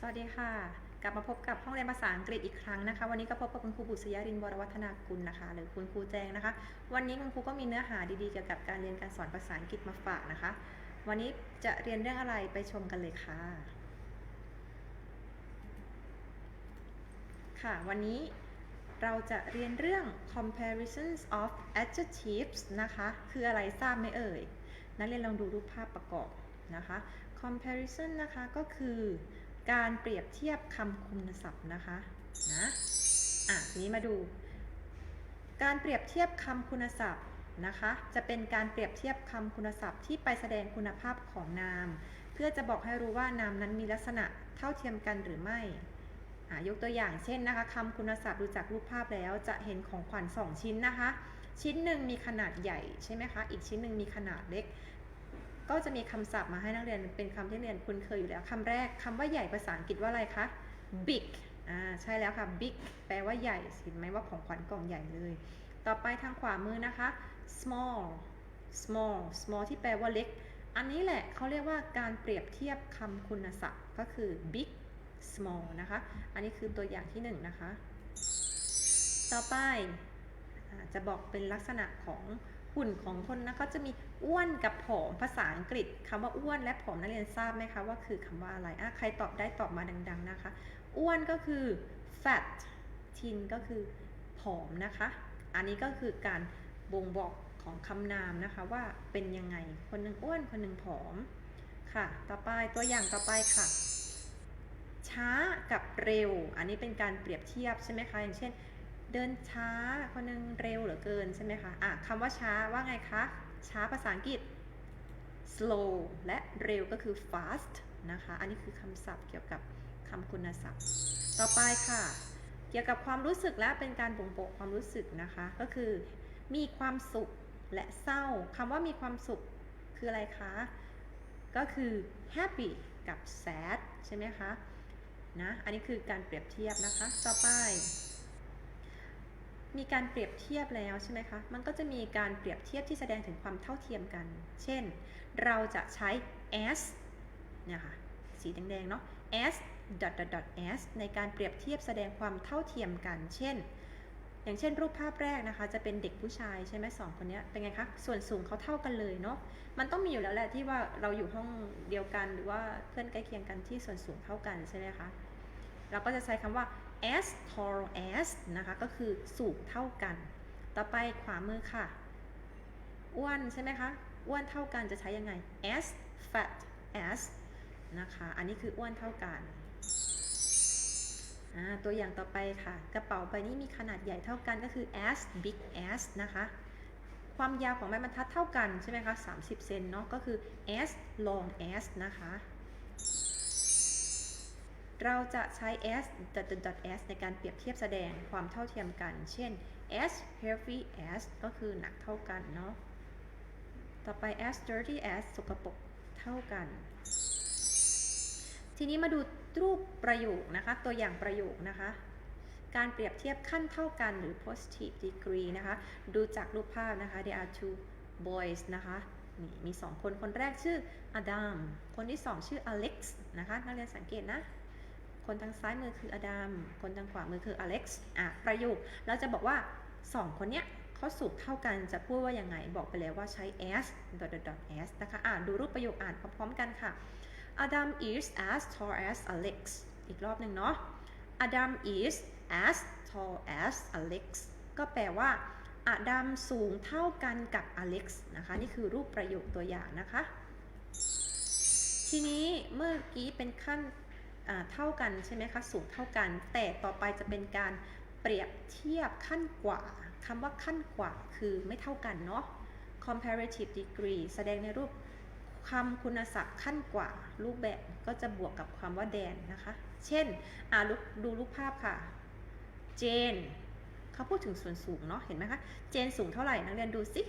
สวัสดีค่ะ กลับมาพบกับห้องเรียนภาษาอังกฤษอีกครั้งนะคะ วันนี้ก็พบกับคุณครูบุษยารินวรวัฒนากุลนะคะ หรือคุณครูแจงนะคะ วันนี้คุณครูก็มีเนื้อหาดีๆเกี่ยวกับการเรียนการสอนภาษาอังกฤษมาฝากนะคะ วันนี้จะเรียนเรื่องอะไรไปชมกันเลยค่ะ ค่ะ วันนี้เราจะเรียนเรื่อง comparisons of adjectives นะคะ คืออะไรทราบไหมเอ่ย นักเรียนลองดูรูปภาพประกอบนะคะ comparison นะคะก็คือ การเปรียบเทียบคำคุณศัพท์นะคะนะอะทีนี้มาดู การเปรียบเทียบคำคุณศัพท์นะคะ จะเป็นการเปรียบเทียบคำคุณศัพท์ที่ไปแสดงคุณภาพของนาม เพื่อจะบอกให้รู้ว่านามนั้นมีลักษณะเท่าเทียมกันหรือไม่อะยกตัวอย่างเช่นนะคะคำคุณศัพท์ดูจากรูปภาพแล้วจะเห็นของขวัญสองชิ้นนะคะ ชิ้นหนึ่งมีขนาดใหญ่ใช่ไหมคะ อีกชิ้นหนึ่งมีขนาดเล็ก ก็จะมีคำศัพท์มาให้นักเรียนเป็นคำที่เรียนคุ้นเคยอยู่แล้วคำแรกคำว่าใหญ่ภาษาอังกฤษว่าอะไรคะ big อ่าใช่แล้วค่ะ big แปลว่าใหญ่เห็นไหมว่าของขวัญกล่องใหญ่เลย ต่อไปทางขวามือนะคะ small small small ที่แปลว่าเล็ก อันนี้แหละเขาเรียกว่าการเปรียบเทียบคำคุณศัพท์ก็คือ big small นะคะ อันนี้คือตัวอย่างที่หนึ่งนะคะ ต่อไปอ่าจะบอกเป็นลักษณะของ หุ่นของคนนะก็จะมีอ้วนกับผอมภาษาอังกฤษคำว่าอ้วนและผอมนักเรียนทราบไหมคะว่าคือคำว่าอะไรอะใครตอบได้ตอบมาดัง ๆนะคะ อ้วนก็คือ fat thin ก็คือผอมนะคะ อันนี้ก็คือการบ่งบอกของคำนามนะคะว่าเป็นยังไง คนหนึ่งอ้วนคนหนึ่งผอมค่ะ ต่อไปตัวอย่างต่อไปค่ะ ช้ากับเร็ว อันนี้เป็นการเปรียบเทียบใช่ไหมคะ อย่างเช่น เดินช้าคนหนึงเร็วเหลือเกินใช่ไหมคะอะคำว่าช้าว่าไงคะ ช้าภาษาอังกฤษ slow และเร็วก็คือ fast นะคะ อันนี้คือคำศัพท์เกี่ยวกับคำคุณศัพท์ ต่อไปค่ะ เกี่ยวกับความรู้สึกและเป็นการบ่งบอกความรู้สึกนะคะ ก็คือ มีความสุขและเศร้าคำว่ามีความสุขคืออะไรคะ ก็คือ happy กับ sad ใช่ไหมคะ นะ อันนี้คือการเปรียบเทียบนะคะ ต่อไป มีการเปรียบเทียบแล้วใช่ไหมคะ มันก็จะมีการเปรียบเทียบที่แสดงถึงความเท่าเทียมกัน เช่น เราจะใช้ as เนี่ยค่ะ สีแดงๆ เนาะ as dot dot dot as ในการเปรียบเทียบแสดงความเท่าเทียมกัน เช่น อย่างเช่นรูปภาพแรกนะคะ จะเป็นเด็กผู้ชายใช่ไหมสองคนนี้เป็นไงคะ ส่วนสูงเขาเท่ากันเลยเนาะ มันต้องมีอยู่แล้วแหละที่ว่าเราอยู่ห้องเดียวกันหรือว่าเพื่อนใกล้เคียงกันที่ส่วนสูงเท่ากันใช่ไหมคะ เราก็จะใช้คำว่า as tall as นะคะ ก็คือสูงเท่ากัน ต่อไปขวามือค่ะ อ้วนใช่ไหมคะ อ้วนเท่ากันจะใช้ยังไง as fat as นะคะ อันนี้คืออ้วนเท่ากันตัวอย่างต่อไปค่ะ กระเป๋าใบนี้มีขนาดใหญ่เท่ากันก็คือ as big as นะคะ ความยาวของไม้บรรทัดเท่ากันใช่ไหมคะ 30 เซนเนาะ ก็คือ as long as นะคะ เราจะใช้ s dot dot s ในการเปรียบเทียบแสดงความเท่าเทียมกัน เช่น as heavy as ก็คือหนักเท่ากันเนาะ ต่อไป as dirty as สกปรกเท่ากัน ทีนี้มาดูรูปประโยคนะคะ ตัวอย่างประโยคนะคะ การเปรียบเทียบขั้นเท่ากันหรือ positive degree นะคะ ดูจากรูปภาพนะคะ there are two boys นะคะนี่มีสองคน คนแรกชื่ออดัม คนที่สองชื่ออเล็กซ์นะคะ นักเรียนสังเกตนะ คนทางซ้ายมือคืออดัม คนทางขวามือคืออเล็กซ์ อะ ประโยค เราจะบอกว่าสองคนเนี้ยเขาสูงเท่ากัน จะพูดว่ายังไง บอกไปแล้วว่าใช้ as dot dot dot as นะคะ อ่านดูรูปประโยคอ่านพร้อมๆกันค่ะ Adam is as tall as Alex อีกรอบหนึ่งเนาะ Adam is as tall as Alex ก็แปลว่าอดัมสูงเท่ากันกับอเล็กซ์นะคะ นี่คือรูปประโยคตัวอย่างนะคะ ทีนี้เมื่อกี้เป็นขั้น เท่ากันใช่ไหมคะสูงเท่ากัน แต่ต่อไปจะเป็นการเปรียบเทียบขั้นกว่าคำว่าขั้นกว่าคือไม่เท่ากันเนาะ comparative degree แสดงในรูปคำคุณศัพท์ขั้นกว่ารูปแบบก็จะบวกกับความว่าแดนนะคะ เช่นอ่าดูรูปภาพค่ะ เจนเขาพูดถึงส่วนสูงเนาะเห็นไหมคะ เจนสูงเท่าไหร่นักเรียนดูสิ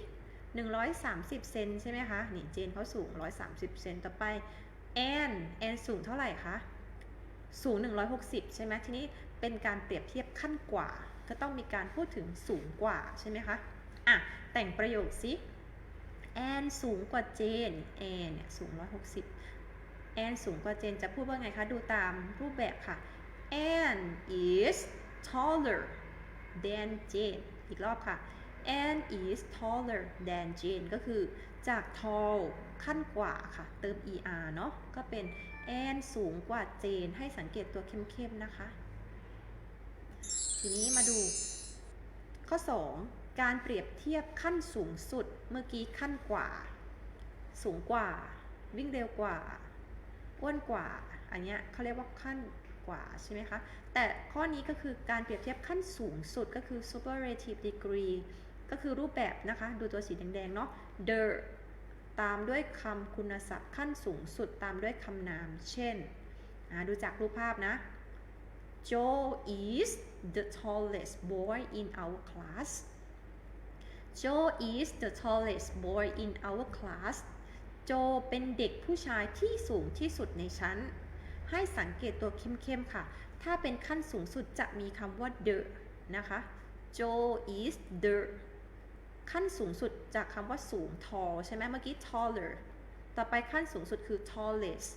130 เซนใช่ไหมคะ นี่เจนเขาสูง 130 เซนต่อไปแอนแอนสูงเท่าไหร่คะ สูง 160 ใช่ไหมทีนี้เป็นการเปรียบเทียบขั้นกว่า ก็ต้องมีการพูดถึงสูงกว่าใช่ไหมคะอะแต่งประโยคสิแอนสูงกว่าเจนแอนเนี่ยสูง 160 Anne สูงกว่าเจนจะพูดว่าไงคะ ดูตามรูปแบบค่ะ Anne is taller than Jane อีกรอบค่ะ Anne is taller than Jane ก็คือจาก tall ขั้นกว่าค่ะ เติม er เนาะก็เป็น Anne สูงกว่าเจนให้สังเกตตัวเข้มๆนะคะ ทีนี้มาดู ข้อ 2 การเปรียบเทียบขั้นสูงสุดเมื่อกี้ขั้นกว่า สูงกว่า วิ่งเร็วกว่าอ้วนกว่า อันเนี้ยเขาเรียกว่าขั้นกว่าใช่ไหมคะ แต่ข้อนี้ก็คือการเปรียบเทียบขั้นสูงสุดก็คือ superlative degree ก็คือรูปแบบนะคะ ดูตัวสีแดงๆ เนาะ the ตามด้วยคำคุณศัพท์ขั้นสูงสุดตามด้วยคำนาม เช่น ดูจากรูปภาพนะ Joe is the tallest boy in our class Joe is the tallest boy in our class โจเป็นเด็กผู้ชายที่สูงที่สุดในชั้น ให้สังเกตตัวเข้มๆค่ะ ถ้าเป็นขั้นสูงสุดจะมีคำว่า the นะคะ Joe is the ขั้นสูงสุดจากคำว่าสูง tall ใช่ไหมเมื่อกี้ taller ต่อไปขั้นสูงสุดคือ tallest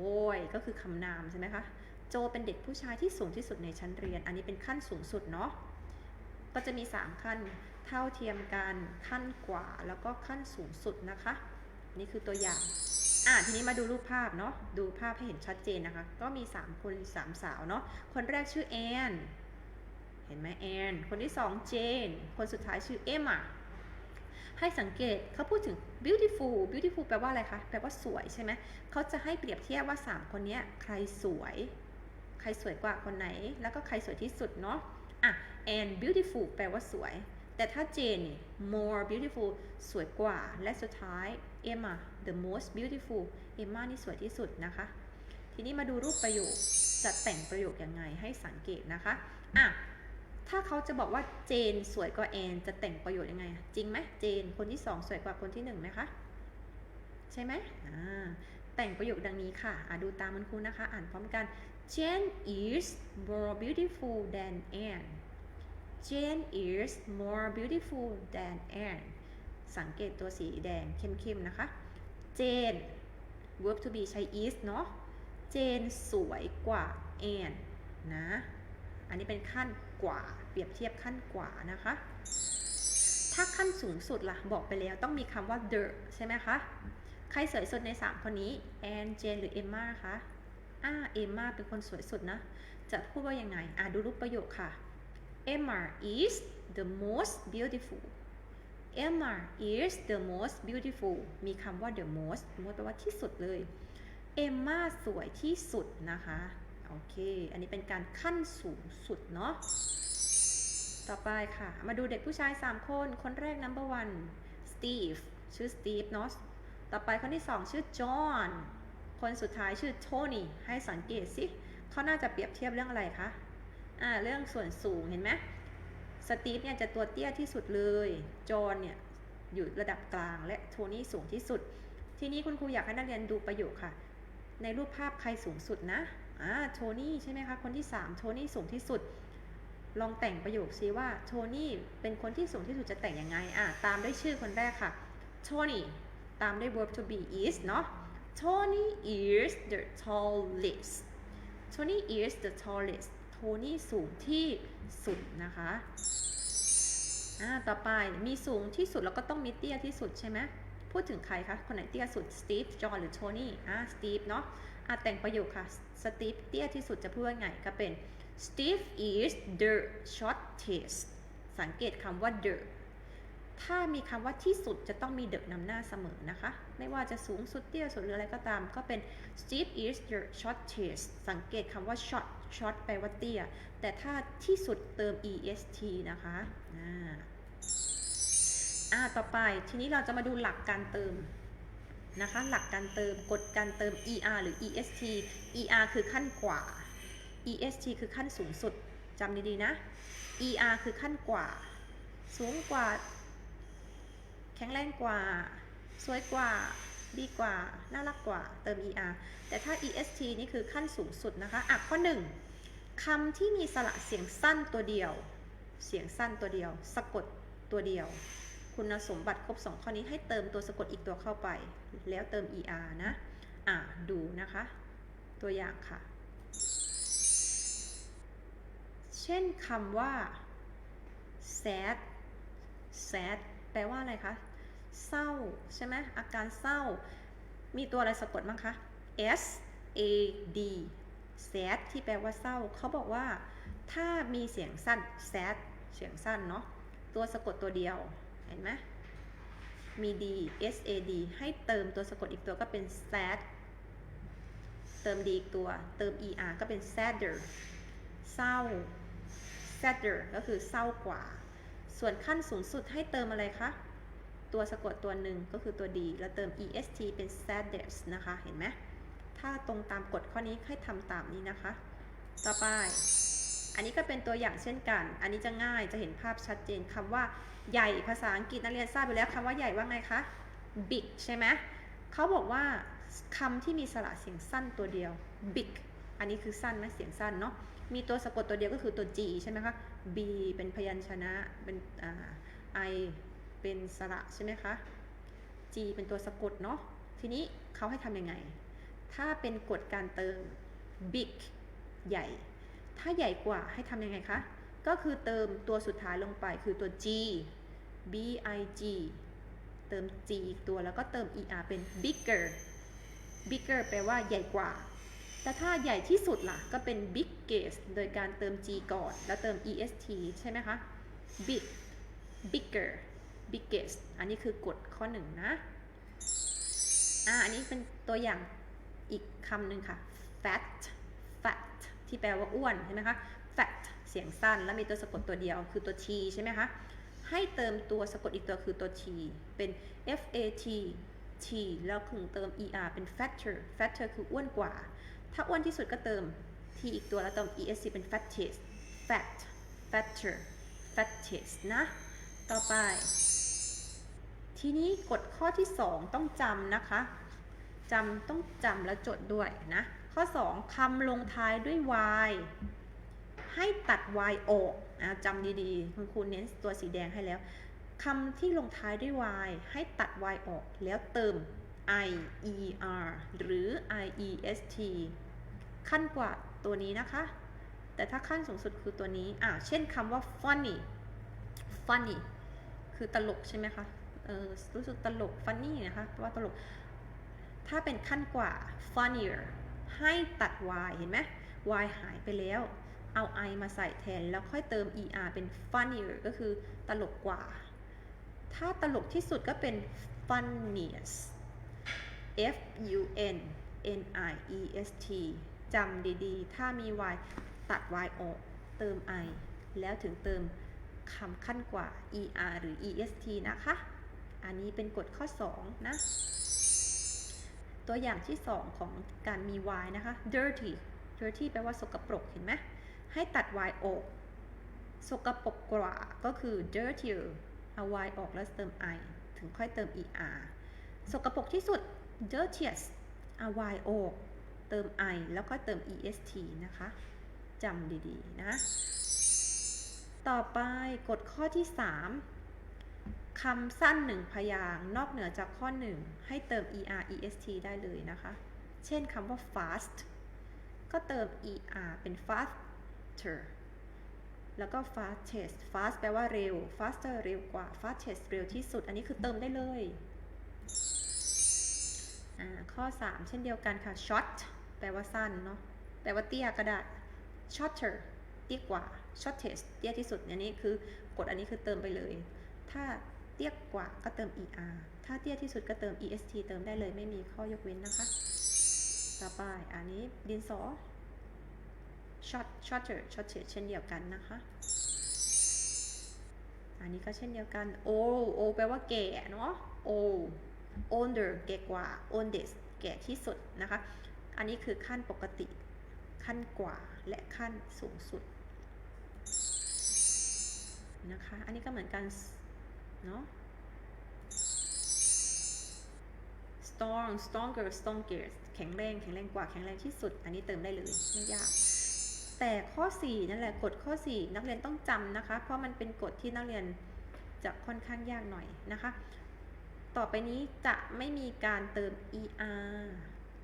boy ก็คือคำนามใช่ไหมคะ โจเป็นเด็กผู้ชายที่สูงที่สุดในชั้นเรียน อันนี้เป็นขั้นสูงสุดเนาะ ก็จะมี 3 ขั้น เท่าเทียมกัน ขั้นกว่า แล้วก็ขั้นสูงสุดนะคะ นี่คือตัวอย่าง อะทีนี้มาดูรูปภาพเนาะ ดูภาพให้เห็นชัดเจนนะคะ ก็มี 3 คน 3 สาวเนาะ คนแรกชื่อแอน ห็นไหมแอนคนที่2เจน คนสุดท้ายชื่อเอมมาให้สังเกตเขาพูดถึง beautiful beautiful แปลว่าอะไรคะ แปลว่าสวยใช่ไหม เขาจะให้เปรียบเทียบว่า 3 คนนี้ใครสวย ใครสวยกว่าคนไหน แล้วก็ใครสวยที่สุดเนาะ อะ and beautiful แปลว่าสวย แต่ถ้าเจน more beautiful สวยกว่า และสุดท้าย Emma the most beautiful Emma นี่สวยที่สุดนะคะ ทีนี้มาดูรูปประโยค จะแต่งประโยคยังไงให้สังเกตนะคะ อะ ถ้าเขาจะบอกว่าเจนสวยกว่าแอนจะแต่งประโยชน์ยังไง จริงไหมเจนคนที่สองสวยกว่าคนที่หนึ่งไหมคะ ใช่ไหมแต่งประโยคดังนี้ค่ะอะ ดูตามมันครูนะคะ อ่านพร้อมกัน Jane is more beautiful than Anne Jane is more beautiful than Anne สังเกตตัวสีแดงเข้มๆนะคะ Jane verb to be ใช้ is เนาะ Jane สวยกว่า Anne นะ อันนี้เป็นขั้น กว่า เปรียบเทียบขั้นกว่านะคะ ถ้าขั้นสูงสุดล่ะ บอกไปแล้วต้องมีคำว่า the ใช่ไหมคะ ใครสวยสุดใน 3 คนนี้แอนเจนหรือเอมมาคะอ่าเอมมาเป็นคนสวยสุดนะ จะพูดว่ายังไง อ่าดูรูปประโยคค่ะ Emma is the most beautiful Emma is the most beautiful มีคำว่า the most most แปลว่าที่สุดเลยเอมมาสวยที่สุดนะคะ โอเค อันนี้เป็นการขั้นสูงสุดเนาะ ต่อไปค่ะ มาดูเด็กผู้ชาย 3 คน คนแรก number one Steve ชื่อ Steve เนาะ ต่อไปคนที่ 2 ชื่อ John คนสุดท้ายชื่อ Tony ให้สังเกตสิเขาน่าจะเปรียบเทียบเรื่องอะไรคะ อ่า เรื่องส่วนสูงเห็นไหมสตีฟเนี่ยจะตัวเตี้ยที่สุดเลย จอห์นเนี่ยอยู่ระดับกลาง และโทนี่สูงที่สุด ทีนี้คุณครูอยากให้นักเรียนดูประโยคค่ะ ในรูปภาพใครสูงสุดนะ อ่าโทนี่ใช่ไหมคะ คนที่ 3 โทนี่สูงที่สุด ลองแต่งประโยคซิว่าโทนี่เป็นคนที่สูงที่สุดจะแต่งยังไงอะตามด้วยชื่อคนแรกค่ะโทนี่ตามด้วย verb to be is เนาะ Tony is the tallest Tony is the tallest โทนี่สูงที่สุดนะคะอ่าต่อไปมีสูงที่สุดแล้วก็ต้องมีเตี้ยที่สุดใช่ไหมพูดถึงใครคะ คนไหนเตี้ยสุดสตีฟจอห์นหรือโทนี่อ่าสตีฟเนาะอ่าแต่งประโยคค่ะ สตีฟเตี้ยที่สุดจะพูดว่าไงก็เป็น Steve is the shortest สังเกตคำว่า the ถ้ามีคำว่าที่สุดจะต้องมี the นำหน้าเสมอนะคะ ไม่ว่าจะสูงสุดเตี้ยสุดหรืออะไรก็ตาม ก็เป็น Steve is the shortest สังเกตคำว่า short short แปลว่าเตี้ย แต่ถ้าที่สุดเติม est นะคะอ่าอ่าต่อไปทีนี้เราจะมาดูหลักการเติม นะคะ หลักการเติมกฎการเติม er หรือ est er คือขั้นกว่า est คือขั้นสูงสุดจำดีๆนะ er คือขั้นกว่า สูงกว่า แข็งแรงกว่า สวยกว่า ดีกว่า น่ารักกว่า เติม er แต่ถ้า est นี่คือขั้นสูงสุดนะคะ อะข้อ 1คำที่มีสระเสียงสั้นตัวเดียว เสียงสั้นตัวเดียว สะกดตัวเดียว คุณสมบัติครบ 2 ข้อนี้ให้เติมตัวสะกดอีกตัวเข้าไป แล้วเติม er นะ อะดูนะคะ ตัวอย่างค่ะ เช่นคำว่า sad sad แปลว่าอะไรคะ เศร้า ใช่ไหมอาการเศร้า มีตัวอะไรสะกดบ้างคะ S A D sad ที่แปลว่าเศร้า เขาบอกว่า ถ้ามีเสียงสั้น sad เสียงสั้นเนาะ ตัวสะกดตัวเดียว เห็นไหมมี D S A D ให้เติมตัวสะกดอีกตัวก็เป็น sad เติม D อีกตัว เติม E R ก็เป็น sadder เศร้า sadder ก็คือเศร้ากว่า ส่วนขั้นสูงสุดให้เติมอะไรคะ ตัวสะกดตัวหนึ่งก็คือตัว D แล้วเติม est เป็น saddest นะคะ เห็นไหม ถ้าตรงตามกฎข้อนี้ให้ทำตามนี้นะคะ ต่อไป อันนี้ก็เป็นตัวอย่างเช่นกัน อันนี้จะง่ายจะเห็นภาพชัดเจนคำว่าใหญ่ภาษาอังกฤษนักเรียนทราบไปแล้วคำว่าใหญ่ว่าไงคะ big ใช่ไหมเขาบอกว่าคำที่มีสระเสียงสั้นตัวเดียว big อันนี้คือสั้นไหมเสียงสั้นเนาะ มีตัวสะกดตัวเดียวก็คือตัว G ใช่ไหมคะ B เป็นพยัญชนะ เป็นอ่า I เป็นสระใช่ไหมคะ G เป็นตัวสะกดเนาะ ทีนี้เขาให้ทำยังไง ถ้าเป็นกฎการเติม big ใหญ่ ถ้าใหญ่กว่าให้ทำยังไงคะ ก็คือเติมตัวสุดท้ายลงไปคือตัว G B I G เติม G อีกตัวแล้วก็เติม ER เป็น bigger bigger แปลว่าใหญ่กว่า แต่ถ้าใหญ่ที่สุดล่ะ ก็เป็น biggest โดยการเติม G ก่อน แล้วเติม est ใช่ไหมคะ big bigger biggest อันนี้คือกฎข้อหนึ่งนะ อ่า อันนี้เป็นตัวอย่างอีกคำหนึ่งค่ะ fat fat ที่แปลว่าอ้วนใช่ไหมคะ fat เสียงสั้น แล้วมีตัวสะกดตัวเดียวคือตัว t ใช่ไหมคะ ให้เติมตัวสะกดอีกตัวคือตัว t เป็น f a t t แล้วถึงเติม er เป็น fatter fatter คืออ้วนกว่า ถ้าอ้วนที่สุดก็เติม t อีกตัวแล้วเติม esc เป็น fattest fat fatter fattest นะ ต่อไป ทีนี้กฎข้อที่ 2 ต้องจำนะคะจำต้องจำแล้วจดด้วยนะ ข้อ 2คำลงท้ายด้วย y ให้ตัด y ออกนะจำดีๆ คุณครูเน้นตัวสีแดงให้แล้วคำที่ลงท้ายด้วย y ให้ตัด y ออก แล้วเติม i e r หรือ i e s t ขั้นกว่าตัวนี้นะคะ แต่ถ้าขั้นสูงสุดคือตัวนี้ อ่า เช่นคำว่า funny funny คือตลกใช่ไหมคะ เออ รู้สึกตลก funny นะคะแปลว่าตลก ถ้าเป็นขั้นกว่า funnier ให้ตัด y เห็นไหม y หายไปแล้ว เอา i มาใส่แทน แล้วค่อยเติม er เป็น funnier ก็คือตลกกว่า ถ้าตลกที่สุดก็เป็น funniest f u n n i e s t จำดีๆ ถ้ามี y ตัด y ออก เติม i แล้วถึงเติมคำขั้นกว่า er หรือ est นะคะ อันนี้เป็นกฎข้อ 2 นะ ตัวอย่างที่ 2 ของการมี y นะคะ dirty dirty แปลว่าสกปรกเห็นไหมให้ตัด y ออกสกปรกกว่าก็คือ dirtier เอา y ออกแล้วเติม i ถึงค่อยเติม er สกปรกที่สุด dirtiest เอา y ออกเติม i แล้วก็เติม est นะคะจำดีๆ นะ ต่อไปกฎข้อที่ 3 คำสั้นหนึ่งพยางนอกเหนือจากข้อ1ให้เติม er est ได้เลยนะคะ เช่นคำว่า fast ก็เติม er เป็น faster แล้วก็ fastest fast แปลว่าเร็ว faster เร็วกว่า fastest เร็วที่สุด อันนี้คือเติมได้เลย ข้อ 3 เช่นเดียวกันค่ะ short แปลว่าสั้นเนาะ แปลว่าเตี้ยก็ได้ shorter เตี้ยกว่า shortest เตี้ยที่สุด อันนี้คือกฎอันนี้คือเติมไปเลย ถ้า ตี้ยกว่าก็เติม er ถ้าเตี้ยที่สุดก็เติม est เติมได้เลยไม่มีข้อยกเว้นนะคะ ต่อไปอันนี้ดินสอ short shorter shortest เช่นเดียวกันนะคะ อันนี้ก็เช่นเดียวกัน old old แปลว่าแก่เนาะ old older แก่กว่า oldest แก่ที่สุดนะคะ อันนี้คือขั้นปกติ ขั้นกว่า และขั้นสูงสุดนะคะ อันนี้ก็เหมือนกัน เนาะ strong stronger strongest แข็งแรง แข็งแรงกว่า แข็งแรงที่สุด อันนี้เติมได้เลย ไม่ยาก แต่ข้อ 4 นั่นแหละ กฎข้อ 4 นักเรียนต้องจำนะคะ เพราะมันเป็นกฎที่นักเรียนจะค่อนข้างยากหน่อยนะคะ ต่อไปนี้จะไม่มีการเติม er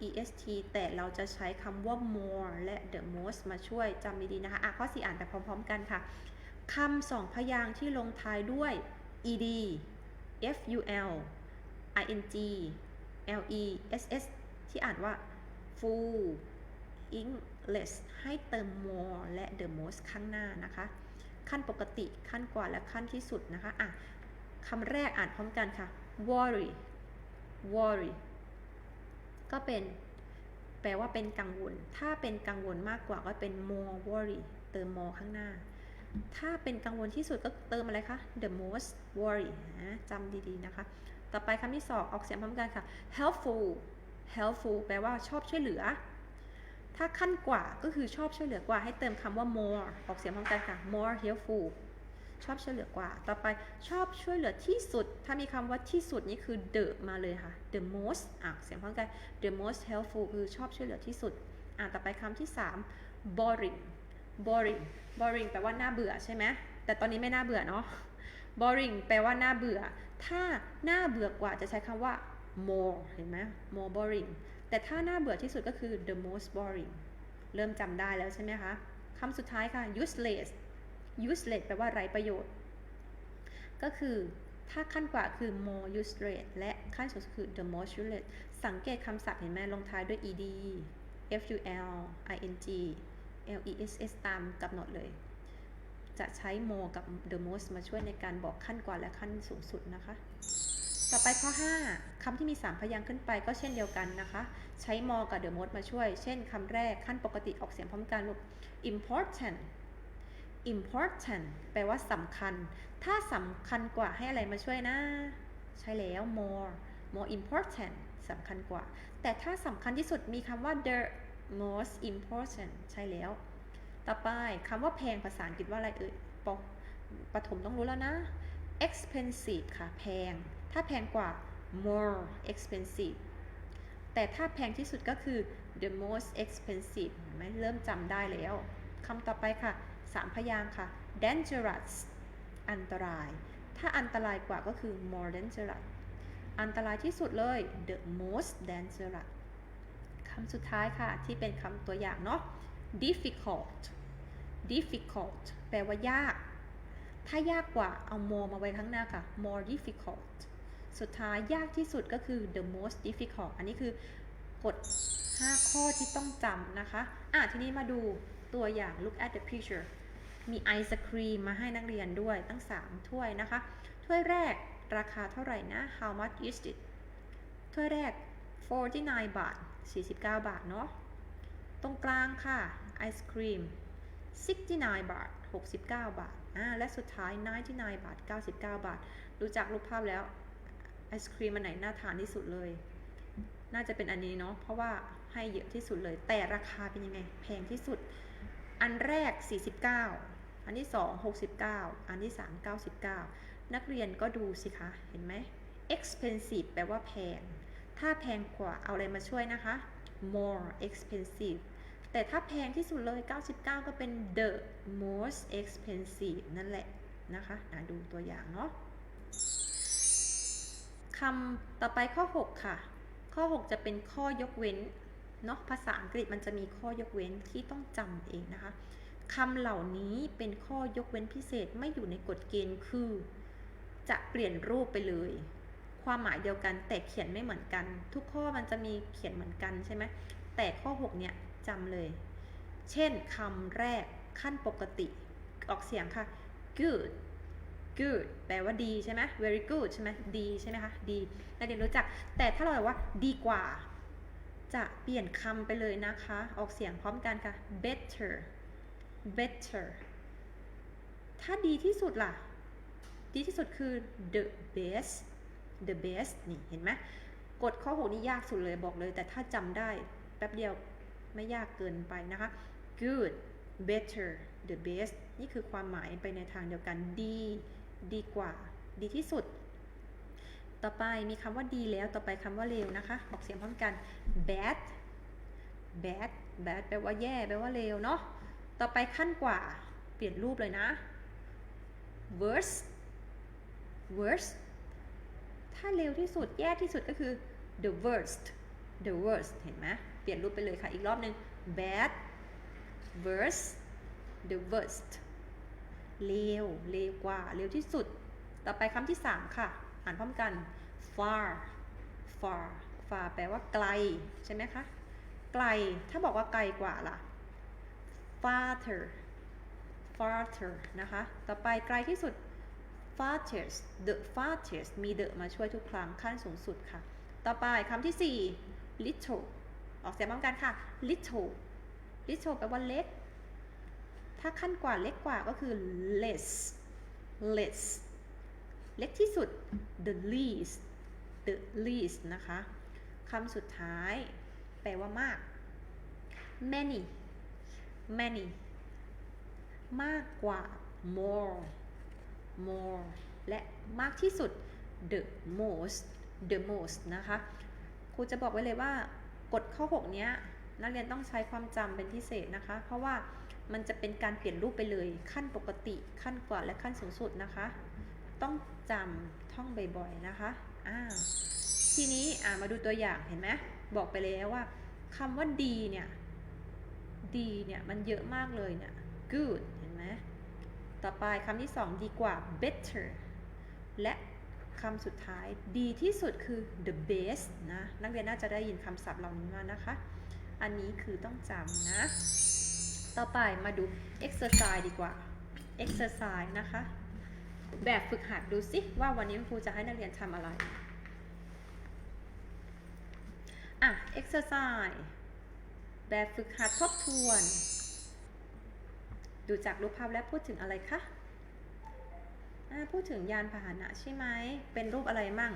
est แต่เราจะใช้คำว่า more และ the most มาช่วยจำดีๆนะคะ อะข้อสี่อ่านไปพร้อม ๆ กันค่ะคำสองพยางค์ที่ลงท้ายด้วย ed ful ing les ที่อ่านว่า full English ให้เติม more และ the most ข้างหน้านะคะ ขั้นปกติขั้นกว่าและขั้นที่สุดนะคะอะคำแรกอ่านพร้อมกันค่ะ worry worry ก็เป็น แปลว่าเป็นกังวล ถ้าเป็นกังวลมากกว่าก็เป็น more worry เติม more ข้างหน้า ถ้าเป็นกังวลที่สุดก็เติมอะไรคะ the most worry นะจำดีๆนะคะ ต่อไปคำที่สองออกเสียงพร้อมกันค่ะ helpful helpful แปลว่าชอบช่วยเหลือ ถ้าขั้นกว่าก็คือชอบช่วยเหลือกว่า ให้เติมคำว่า more ออกเสียงพร้อมกันค่ะ more helpful ชอบช่วยเหลือกว่า ต่อไปชอบช่วยเหลือที่สุด ถ้ามีคำว่าที่สุดนี่คือ the มาเลยค่ะ the most อะเสียงพร้อมกัน the most helpful คือชอบช่วยเหลือที่สุด อะต่อไปคำที่ 3 boring boring boring แปลว่าน่าเบื่อใช่ไหมแต่ตอนนี้ไม่น่าเบื่อเนาะ boring แปลว่าน่าเบื่อ ถ้าน่าเบื่อกว่าจะใช้คำว่า more เห็นไหม more boring แต่ถ้าน่าเบื่อที่สุดก็คือ the most boring เริ่มจำได้แล้วใช่ไหมคะคำสุดท้ายค่ะ useless useless แปลว่าไร้ประโยชน์ ก็คือถ้าขั้นกว่าคือ more useless และขั้นสุดคือ the most useless สังเกตคำศัพท์เห็นไหมลงท้ายด้วย ed ful ing L.E.S.S. ตามกำหนดเลย จะใช้ more กับ the most มาช่วยในการบอกขั้นกว่าและขั้นสูงสุดนะคะ ต่อไปข้อ 5คำที่มี 3 พยางค์ขึ้นไปก็เช่นเดียวกันนะคะ ใช้ more กับ the most มาช่วย เช่นคำแรกขั้นปกติออกเสียงพร้อมกันลูก important important แปลว่าสำคัญ ถ้าสำคัญกว่าให้อะไรมาช่วยนะ ใช่แล้ว more more important สำคัญกว่า แต่ถ้าสำคัญที่สุดมีคำว่า the most important ใช่แล้ว ต่อไปคำว่าแพงภาษาอังกฤษว่าอะไรเอ่ยปปฐมต้องรู้แล้วนะ expensive ค่ะ แพง ถ้าแพงกว่า more expensive แต่ถ้าแพงที่สุดก็คือ the most expensive ไหมเริ่มจำได้แล้วคำต่อไปค่ะสามพยางค์ค่ะ dangerous อันตราย ถ้าอันตรายกว่าก็คือ more dangerous อันตรายที่สุดเลย the most dangerous คำสุดท้ายค่ะ ที่เป็นคำตัวอย่างเนาะ difficult difficult แปลว่ายาก ถ้ายากกว่าเอา more มาไว้ข้างหน้าค่ะ more difficult สุดท้ายยากที่สุดก็คือ the most difficult อันนี้คือกฎ 5 ข้อที่ต้องจำนะคะ อะทีนี้มาดูตัวอย่าง look at the picture มีไอศครีมมาให้นักเรียนด้วยตั้ง 3 ถ้วยนะคะ ถ้วยแรกราคาเท่าไหร่นะ how much is it ถ้วยแรก 49 บาท 49 บาทเนาะ ตรงกลางค่ะ ไอศครีม 69 บาท 69 บาท อ่า และสุดท้าย 99 บาท 99 บาท ดูจากรูปภาพแล้ว ไอศครีมมันไหนน่าทานที่สุดเลย น่าจะเป็นอันนี้เนาะ เพราะว่าให้เยอะที่สุดเลย แต่ราคาเป็นยังไง แพงที่สุด อันแรก 49 อันที่ 2 69 อันที่ 3 99 นักเรียนก็ดูสิคะ เห็นไหม expensive แปลว่าแพง ถ้าแพงกว่าเอาอะไรมาช่วยนะคะ more expensive แต่ถ้าแพงที่สุดเลย 99 ก็เป็น the most expensive นั่นแหละนะคะะดูตัวอย่างเนาะคำต่อไปข้อ 6 ค่ะ ข้อ 6 จะเป็นข้อยกเว้นเนาะภาษาอังกฤษมันจะมีข้อยกเว้นที่ต้องจำเองนะคะคำเหล่านี้เป็นข้อยกเว้นพิเศษไม่อยู่ในกฎเกณฑ์คือ จะเปลี่ยนรูปไปเลย ความหมายเดียวกัน แต่เขียนไม่เหมือนกัน ทุกข้อมันจะมีเขียนเหมือนกันใช่ไหมแต่ข้อ 6 เนี่ยจำเลย เช่นคำแรกขั้นปกติ ออกเสียงค่ะ good good แปลว่าดีใช่ไหม very good ใช่ไหมดีใช่ไหมคะ ดีนักเรียนรู้จัก แต่ถ้าเราบอกว่าดีกว่า จะเปลี่ยนคำไปเลยนะคะ ออกเสียงพร้อมกันค่ะ better better ถ้าดีที่สุดล่ะ ดีที่สุดคือ the best the best นี่เห็นไหมกฎข้อ6นี่ยากสุดเลยบอกเลย แต่ถ้าจำได้แป๊บเดียวไม่ยากเกินไปนะคะ good better the best นี่คือความหมายไปในทางเดียวกันดี ดีกว่า ดีที่สุด ต่อไปมีคำว่าดีแล้วต่อไปคำว่าเลวนะคะออกเสียงพร้อมกัน bad bad bad แปลว่าแย่ แปลว่าเลวเนาะต่อไปขั้นกว่า เปลี่ยนรูปเลยนะ worst worst ถ้าเร็วที่สุดแย่ที่สุดก็คือ the worst the worst เห็นไหมเปลี่ยนรูปไปเลยค่ะ อีกรอบหนึ่ง bad worst the worst เลวเลวกว่าเร็วที่สุด ต่อไปคำที่3ค่ะ อ่านพร้อมกัน far far far แปลว่าไกล ใช่ไหมคะ ไกล ถ้าบอกว่าไกลกว่าล่ะ farther farther นะคะ ต่อไปไกลที่สุด farthest the farthest มี the มาช่วยทุกครั้งขั้นสูงสุดค่ะ ต่อไปคำที่ 4 little ออกเสียงพร้อมกันค่ะ little little แปลว่าเล็ก ถ้าขั้นกว่าเล็กกว่าก็คือ less less เล็กที่สุด the least the least นะคะคำสุดท้าย แปลว่ามาก many many มากกว่า more more และมากที่สุด the most the most นะคะครูจะบอกไว้เลยว่ากฎข้อ 6 เนี้ยนักเรียนต้องใช้ความจำเป็นพิเศษนะคะ เพราะว่ามันจะเป็นการเปลี่ยนรูปไปเลยขั้นปกติขั้นกว่าและขั้นสูงสุดนะคะ ต้องจำท่องบ่อยๆนะคะอ่าทีนี้อ่ามาดูตัวอย่างเห็นไหมบอกไปแล้วว่าคำว่าดีเนี่ยดีเนี่ยมันเยอะมากเลยเนี่ย good ต่อไปคำที่สองดีกว่า better และคำสุดท้ายดีที่สุดคือ the best นะ นักเรียนน่าจะได้ยินคำศัพท์เหล่านี้มานะคะ อันนี้คือต้องจำนะ ต่อไปมาดู exercise ดีกว่า exercise นะคะ แบบฝึกหัดดูสิว่าวันนี้ครูจะให้นักเรียนทำอะไร อะ exercise แบบฝึกหัดทบทวน ดูจากรูปภาพแล้วพูดถึงอะไรคะะพูดถึงยานพาหนะใช่ไหม เป็นรูปอะไรมั่ง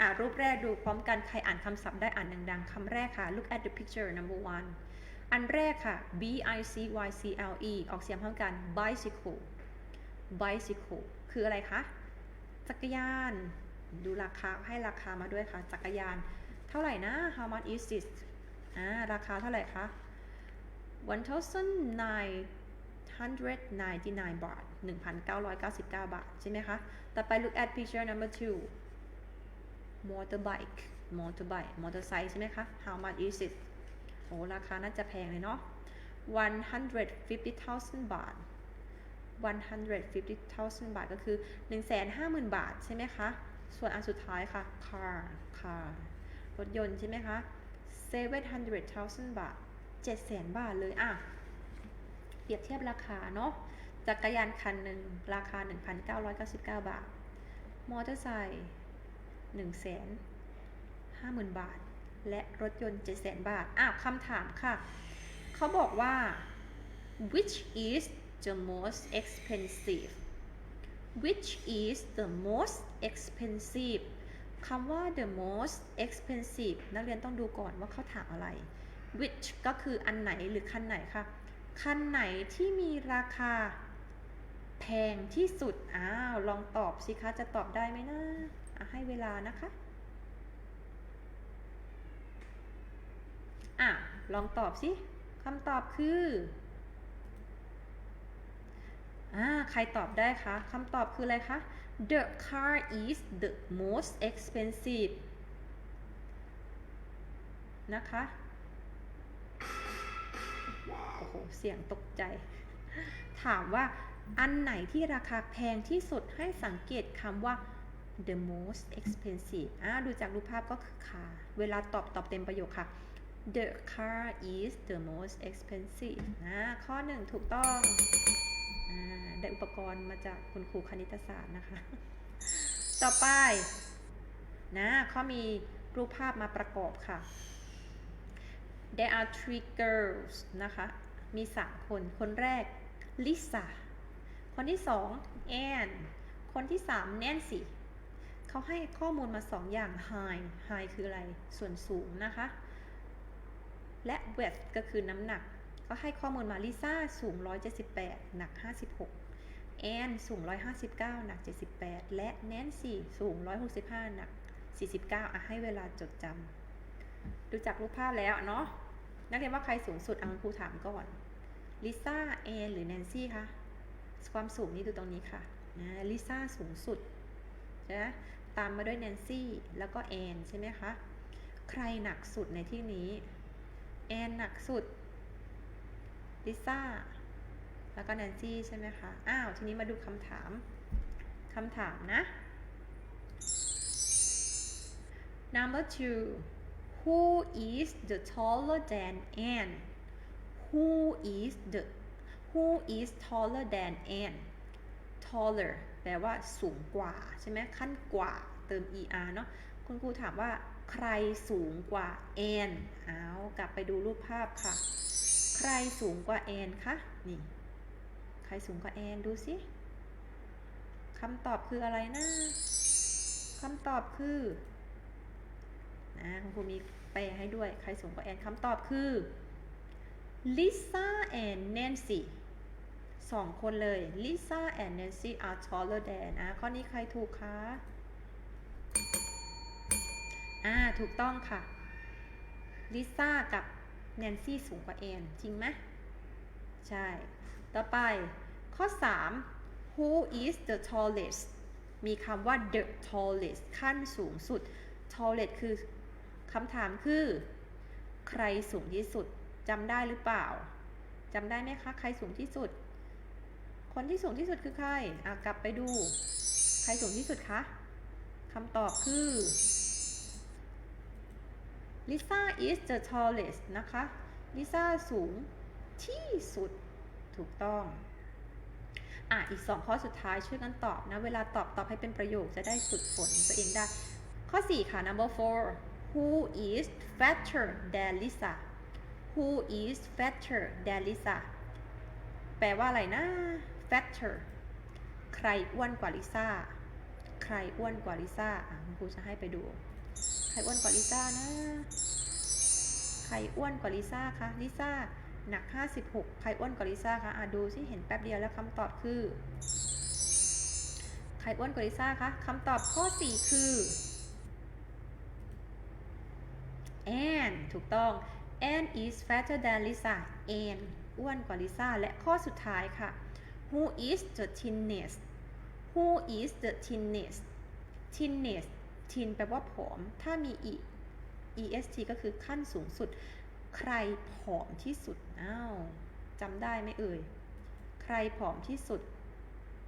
อะรูปแรกดูพร้อมกัน ใครอ่านคำศัพท์ได้อ่านดังๆคำแรกค่ะ look at the picture number one อันแรกค่ะ b i c y c l e ออกเสียงพร้อมกัน bicycle bicycle คืออะไรคะ จักรยาน ดูราคาให้ราคามาด้วยค่ะ จักรยาน เท่าไหร่นะ how much is this อ่า ราคาเท่าไหร่คะ 1,999 บาท 1,999 บาท ใช่ไหมคะ ต่อไป look at picture number two motorbike motorbike มอเตอร์ไซค์ใช่ไหมคะ how much is it โอ้ราคาน่าจะแพงเลยเนาะ150,000 บาท 150,000 บาทก็คือ 150,000 บาทใช่ไหมคะ ส่วนอันสุดท้ายค่ะ car car รถยนต์ใช่ไหมคะ700,000 บาท 700,000 บาทเลยอะ เปรียบเทียบราคาเนาะจักรยานคันหนึ่งราคา 1,999 บาท มอเตอร์ไซค์150,000 บาท และรถยนต์ 700,000 บาทอะคำถามค่ะ เขาบอกว่า which is the most expensive which is the most expensive คำว่า the most expensive นักเรียนต้องดูก่อนว่าเขาถามอะไร which ก็คืออันไหนหรือคันไหนค่ะ คันไหนที่มีราคา แพงที่สุด อ้าว ลองตอบสิคะ จะตอบได้ไหมนะะให้เวลานะคะ อะ ลองตอบสิคำตอบคืออ่าใครตอบได้คะคำตอบคืออะไรคะ The car is the most expensive นะคะ โอ้โห เสียงตกใจ ถามว่าอันไหนที่ราคาแพงที่สุดให้สังเกตคำว่า the most expensive อ่าดูจากรูปภาพก็คือ car เวลาตอบตอบเต็มประโยคค่ะ the car is the most expensive นะข้อหนึ่งถูกต้องอ่าได้อุปกรณ์มาจากคุณครูคณิตศาสตร์นะคะ ต่อไปนะเขามีรูปภาพมาประกอบค่ะ there are three girls นะคะ มี3คน คนแรก Lisa คนที่2แอนคนที่3แนนซี่เขาให้ข้อมูลมา2อย่าง high high คืออะไร ส่วนสูงนะคะ และ weight ก็คือน้ำหนักเขาให้ข้อมูลมาลิซ่าสูง 178 หนัก 56แอนสูง 159 หนัก 78 และแนนซี่สูง 165 หนัก 49 อะให้เวลาจดจำดูจากรูปภาพแล้วเนาะ นักเรียนว่าใครสูงสุดอังครูถามก่อนลิซ่าแอนหรือแนนซี่คะความสูงนี่ดูตรงนี้ค่ะนะลิซ่าสูงสุดใช่ไหมตามมาด้วยแนนซี่แล้วก็แอนใช่ไหมคะ ใครหนักสุดในที่นี้ แอนหนักสุดลิซ่าแล้วก็แนนซี่ใช่ไหมคะ อ้าว ทีนี้มาดูคำถามคำถามนะ number two who is the taller than Anne who is the who is taller than Anne taller แปลว่าสูงกว่าใช่ไหมขั้นกว่าเติม er เนาะคุณครูถามว่าใครสูงกว่าแอนเอากลับไปดูรูปภาพค่ะ ใครสูงกว่าแอนคะนี่ใครสูงกว่าแอนดูสิคำตอบคืออะไรนะคำตอบคือ คุณครูมีแปลให้ด้วย ใครสูงกว่าแอนคำตอบคือ Lisa and Nancy สองคนเลย Lisa and Nancy are taller than อะข้อนี้ใครถูกคะอ่าถูกต้องค่ะลิซ่ากับแนนซี่สูงกว่าแอนจริงไหมใช่ ต่อไปข้อ 3 who is the tallest มีคำว่า the tallest ขั้นสูงสุด tallest คือ คำถามคือ ใครสูงที่สุดจำได้หรือเปล่าจำได้ไหมคะ ใครสูงที่สุด คนที่สูงที่สุดคือใครอะกลับไปดู ใครสูงที่สุดคะคำตอบคือ Lisa is the tallest นะคะลิซ่าสูงที่สุดถูกต้อง อะ อีกสองข้อสุดท้ายช่วยกันตอบนะ เวลาตอบตอบให้เป็นประโยคจะได้ฝึกฝนตัวเองได้ ข้อ 4 ค่ะ number four who is fatter than Lisa who is fatter than Lisa แปลว่าอะไรนะ fatter ใครอ้วนกว่าลิซ่า ใครอ้วนกว่าลิซ่าอะคุณครูจะให้ไปดู ใครอ้วนกว่าลิซ่านะ ใครอ้วนกว่าลิซ่าคะ ลิซ่าหนัก 56 ใครอ้วนกว่าลิซ่าคะอะดูสิเห็นแป๊บเดียวแล้วคำตอบคือ ใครอ้วนกว่าลิซ่าคะคำตอบข้อ 4 คือ แอนถูกต้อง Anne is fatter than Lisa แอนอ้วนกว่าลิซ่า และข้อสุดท้ายค่ะ Who is the thinnest Who is the thinnest thinnest thin แปลว่าผอม ถ้ามี e est ก็คือขั้นสูงสุด ใครผอมที่สุด อ้าวจำได้ไหมเอ่ย ใครผอมที่สุด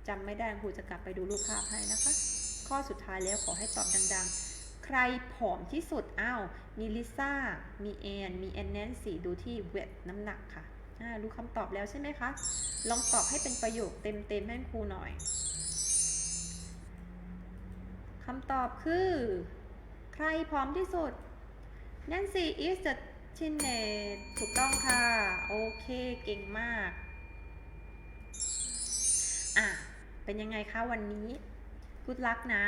จำไม่ได้ครูจะกลับไปดูรูปภาพให้นะคะ ข้อสุดท้ายแล้วขอให้ตอบดังๆ ใครผอมที่สุดอ้าวมีลิซ่า มีแอน มีแอนแนนซี่ดูที่เวทน้ำหนักค่ะรู้คำตอบแล้วใช่ไหมคะ ลองตอบให้เป็นประโยคเต็มๆให้ครูหน่อยคำตอบคือ ใครพร้อมที่สุด Nancy is the thinnest ถูกต้องค่ะ โอเค เก่งมาก อะ เป็นยังไงคะวันนี้กุดลักนะ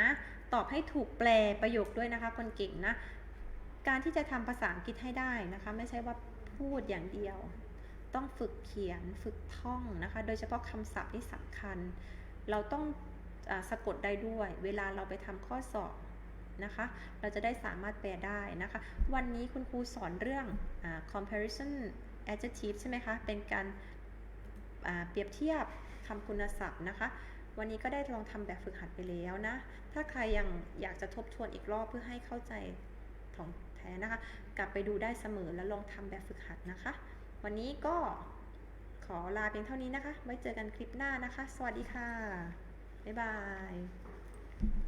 ตอบให้ถูกแปลประโยคด้วยนะคะ คนเก่งนะ การที่จะทำภาษาอังกฤษให้ได้นะคะ ไม่ใช่ว่าพูดอย่างเดียว ต้องฝึกเขียนฝึกท่องนะคะ โดยเฉพาะคำศัพท์ที่สำคัญ เราต้องอสะกดได้ด้วย เวลาเราไปทำข้อสอบนะคะ เราจะได้สามารถแปลได้นะคะ วันนี้คุณครูสอนเรื่องอ comparison adjective ใช่ไหมคะ เป็นการเปรียบเทียบคำคุณศัพท์นะคะ วันนี้ก็ได้ลองทำแบบฝึกหัดไปแล้วนะ ถ้าใครยังอยากจะทบทวนอีกรอบเพื่อให้เข้าใจของแท้นะคะ กลับไปดูได้เสมอแล้วลองทำแบบฝึกหัดนะคะ วันนี้ก็ขอลาเพียงเท่านี้นะคะ ไว้เจอกันคลิปหน้านะคะ สวัสดีค่ะ บ๊ายบาย